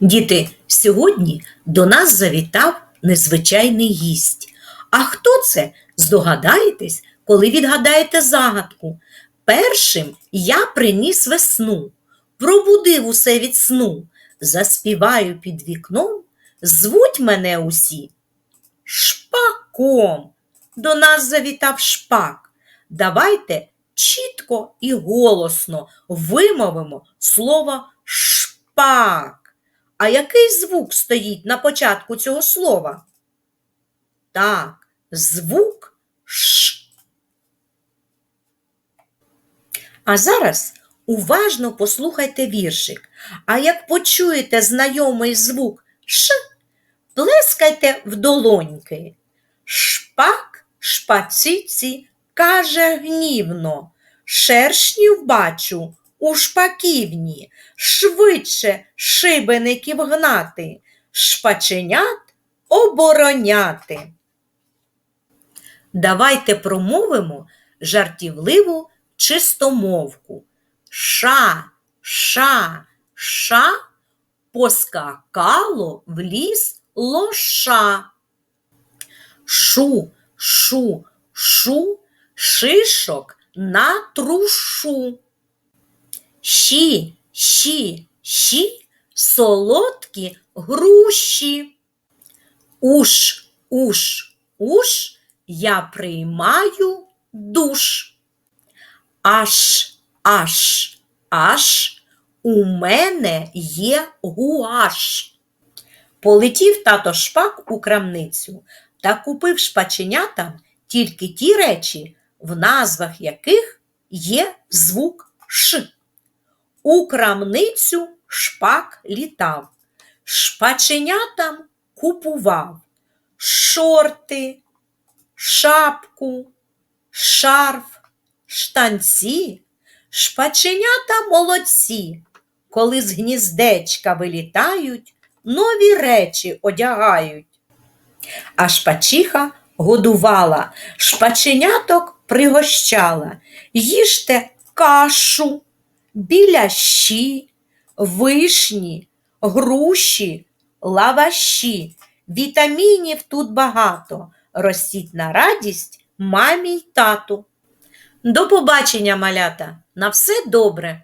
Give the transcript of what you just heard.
Діти, сьогодні до нас завітав незвичайний гість. А хто це? Здогадаєтесь, коли відгадаєте загадку. Першим я приніс весну, пробудив усе від сну, заспіваю під вікном, звуть мене усі. Шпаком. До нас завітав шпак. Давайте чітко і голосно вимовимо слово шпак. А який звук стоїть на початку цього слова? Так, звук Ш. А зараз уважно послухайте віршик. А як почуєте знайомий звук Ш, плескайте в долоньки. Шпак шпациці каже гнівно. Шершнів бачу у шпаківні, швидше шибеників гнати, шпаченят обороняти. Давайте промовимо жартівливу чистомовку. Ша, ша, ша, поскакало в ліс лоша. Шу, шу, шу, шишок на трушу. Щі, щі, щі, солодкі груші. Уш, уш, уш, я приймаю душ. Аж, аж, аж у мене є гуаш. Полетів тато шпак у крамницю та купив шпаченятам тільки ті речі, в назвах яких є звук Ш. У крамницю шпак літав, шпаченятам купував шорти, шапку, шарф, штанці, шпаченята молодці, коли з гніздечка вилітають, нові речі одягають. А шпачиха годувала, шпаченяток пригощала. Їжте кашу, білящі, вишні, груші, лаваші. Вітамінів тут багато. Ростіть на радість мамі й тату. До побачення, малята! На все добре!